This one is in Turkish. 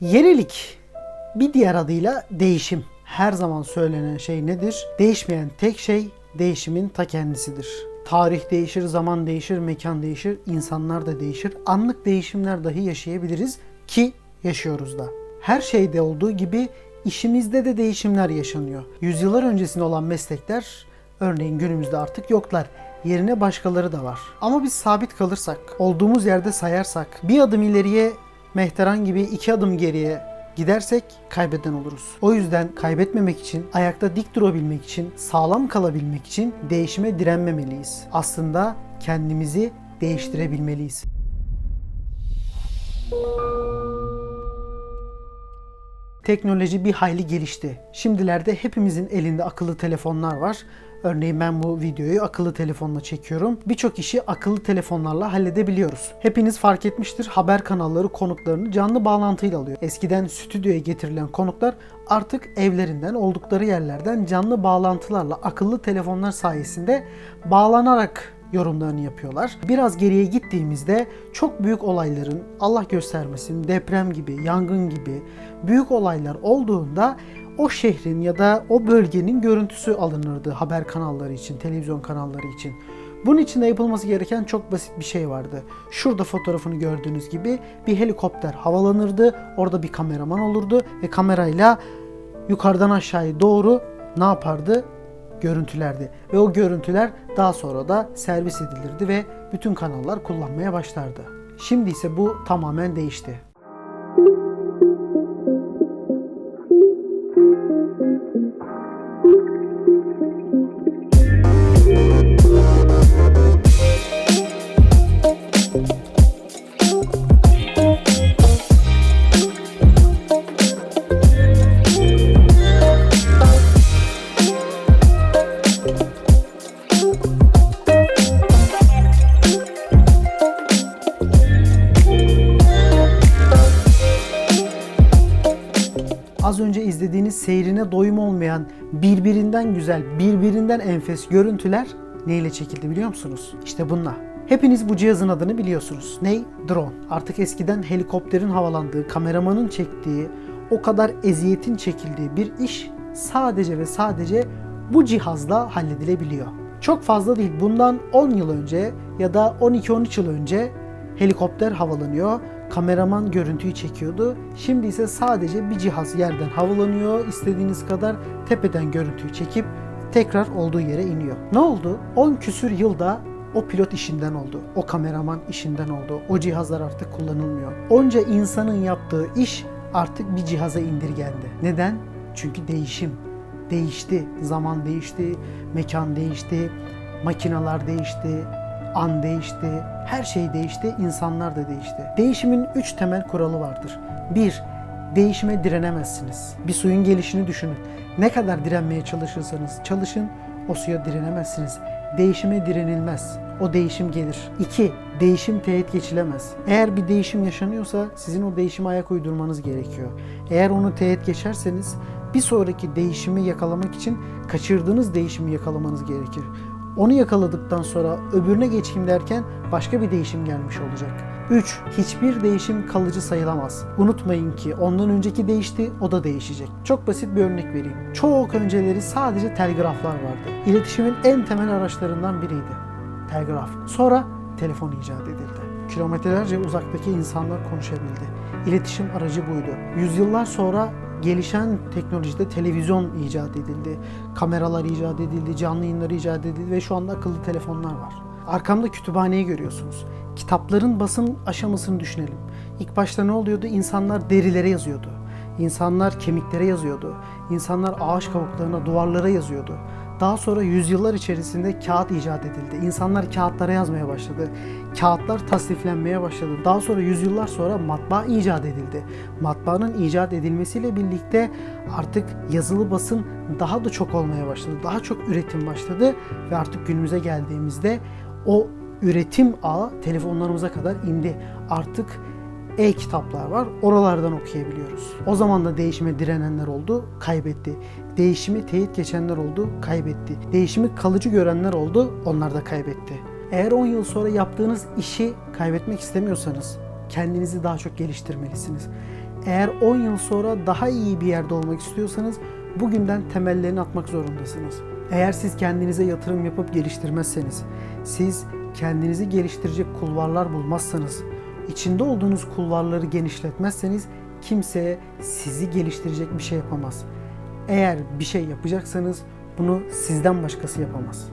Yenilik bir diğer adıyla değişim. Her zaman söylenen şey nedir? Değişmeyen tek şey değişimin ta kendisidir. Tarih değişir, zaman değişir, mekan değişir, insanlar da değişir. Anlık değişimler dahi yaşayabiliriz ki yaşıyoruz da. Her şeyde olduğu gibi işimizde de değişimler yaşanıyor. Yüzyıllar öncesinde olan meslekler örneğin günümüzde artık yoklar. Yerine başkaları da var. Ama biz sabit kalırsak, olduğumuz yerde sayarsak, bir adım ileriye Mehteran gibi iki adım geriye gidersek kaybeden oluruz. O yüzden kaybetmemek için, ayakta dik durabilmek için, sağlam kalabilmek için değişime direnmemeliyiz. Aslında kendimizi değiştirebilmeliyiz. Teknoloji bir hayli gelişti. Şimdilerde hepimizin elinde akıllı telefonlar var. Örneğin ben bu videoyu akıllı telefonla çekiyorum. Birçok işi akıllı telefonlarla halledebiliyoruz. Hepiniz fark etmiştir haber kanalları konuklarını canlı bağlantıyla alıyor. Eskiden stüdyoya getirilen konuklar artık evlerinden oldukları yerlerden canlı bağlantılarla akıllı telefonlar sayesinde bağlanarak yorumlarını yapıyorlar. Biraz geriye gittiğimizde çok büyük olayların Allah göstermesin deprem gibi, yangın gibi büyük olaylar olduğunda o şehrin ya da o bölgenin görüntüsü alınırdı haber kanalları için, televizyon kanalları için. Bunun için de yapılması gereken çok basit bir şey vardı. Şurada fotoğrafını gördüğünüz gibi bir helikopter havalanırdı. Orada bir kameraman olurdu ve kamerayla yukarıdan aşağıya doğru ne yapardı? Görüntülerdi. Ve o görüntüler daha sonra da servis edilirdi ve bütün kanallar kullanmaya başlardı. Şimdi ise bu tamamen değişti. Önce izlediğiniz seyrine doyum olmayan, birbirinden güzel, birbirinden enfes görüntüler neyle çekildi biliyor musunuz? İşte bununla. Hepiniz bu cihazın adını biliyorsunuz. Ney? Drone. Artık eskiden helikopterin havalandığı, kameramanın çektiği, o kadar eziyetin çekildiği bir iş sadece ve sadece bu cihazla halledilebiliyor. Çok fazla değil. Bundan 10 yıl önce ya da 12-13 yıl önce helikopter havalanıyor. Kameraman görüntüyü çekiyordu. Şimdi ise sadece bir cihaz yerden havalanıyor. İstediğiniz kadar tepeden görüntüyü çekip tekrar olduğu yere iniyor. Ne oldu? 10 küsür yılda o pilot işinden oldu. O kameraman işinden oldu. O cihazlar artık kullanılmıyor. Onca insanın yaptığı iş artık bir cihaza indirgendi. Neden? Çünkü değişim. Değişti. Zaman değişti. Mekan değişti. Makineler değişti an değişti, her şey değişti, insanlar da değişti. Değişimin üç temel kuralı vardır. Bir, değişime direnemezsiniz. Bir suyun gelişini düşünün. Ne kadar direnmeye çalışırsanız çalışın, o suya direnemezsiniz. Değişime direnilmez. O değişim gelir. İki, değişim teğet geçilemez. Eğer bir değişim yaşanıyorsa sizin o değişime ayak uydurmanız gerekiyor. Eğer onu teğet geçerseniz bir sonraki değişimi yakalamak için kaçırdığınız değişimi yakalamanız gerekir. Onu yakaladıktan sonra öbürüne geçeyim derken başka bir değişim gelmiş olacak. 3. Hiçbir değişim kalıcı sayılamaz. Unutmayın ki ondan önceki değişti, o da değişecek. Çok basit bir örnek vereyim. Çok önceleri sadece telgraflar vardı. İletişimin en temel araçlarından biriydi. Telgraf. Sonra telefon icat edildi. Kilometrelerce uzaktaki insanlar konuşabildi. İletişim aracı buydu. Yüzyıllar sonra gelişen teknolojide televizyon icat edildi, kameralar icat edildi, canlı yayınlar icat edildi ve şu anda akıllı telefonlar var. Arkamda kütüphaneyi görüyorsunuz. Kitapların basın aşamasını düşünelim. İlk başta ne oluyordu? İnsanlar derilere yazıyordu. İnsanlar kemiklere yazıyordu. İnsanlar ağaç kavuklarına, duvarlara yazıyordu. Daha sonra yüzyıllar içerisinde kağıt icat edildi. İnsanlar kağıtlara yazmaya başladı. Kağıtlar tasniflenmeye başladı. Daha sonra yüzyıllar sonra matbaa icat edildi. Matbaanın icat edilmesiyle birlikte artık yazılı basın daha da çok olmaya başladı. Daha çok üretim başladı ve artık günümüze geldiğimizde o üretim ağı telefonlarımıza kadar indi. Artık e-kitaplar var. Oralardan okuyabiliyoruz. O zaman da değişime direnenler oldu, kaybetti. Değişimi teyit geçenler oldu, kaybetti. Değişimi kalıcı görenler oldu, onlar da kaybetti. Eğer 10 yıl sonra yaptığınız işi kaybetmek istemiyorsanız kendinizi daha çok geliştirmelisiniz. Eğer 10 yıl sonra daha iyi bir yerde olmak istiyorsanız bugünden temellerini atmak zorundasınız. Eğer siz kendinize yatırım yapıp geliştirmezseniz, siz kendinizi geliştirecek kulvarlar bulmazsanız, içinde olduğunuz kulvarları genişletmezseniz kimseye sizi geliştirecek bir şey yapamaz. Eğer bir şey yapacaksanız bunu sizden başkası yapamaz.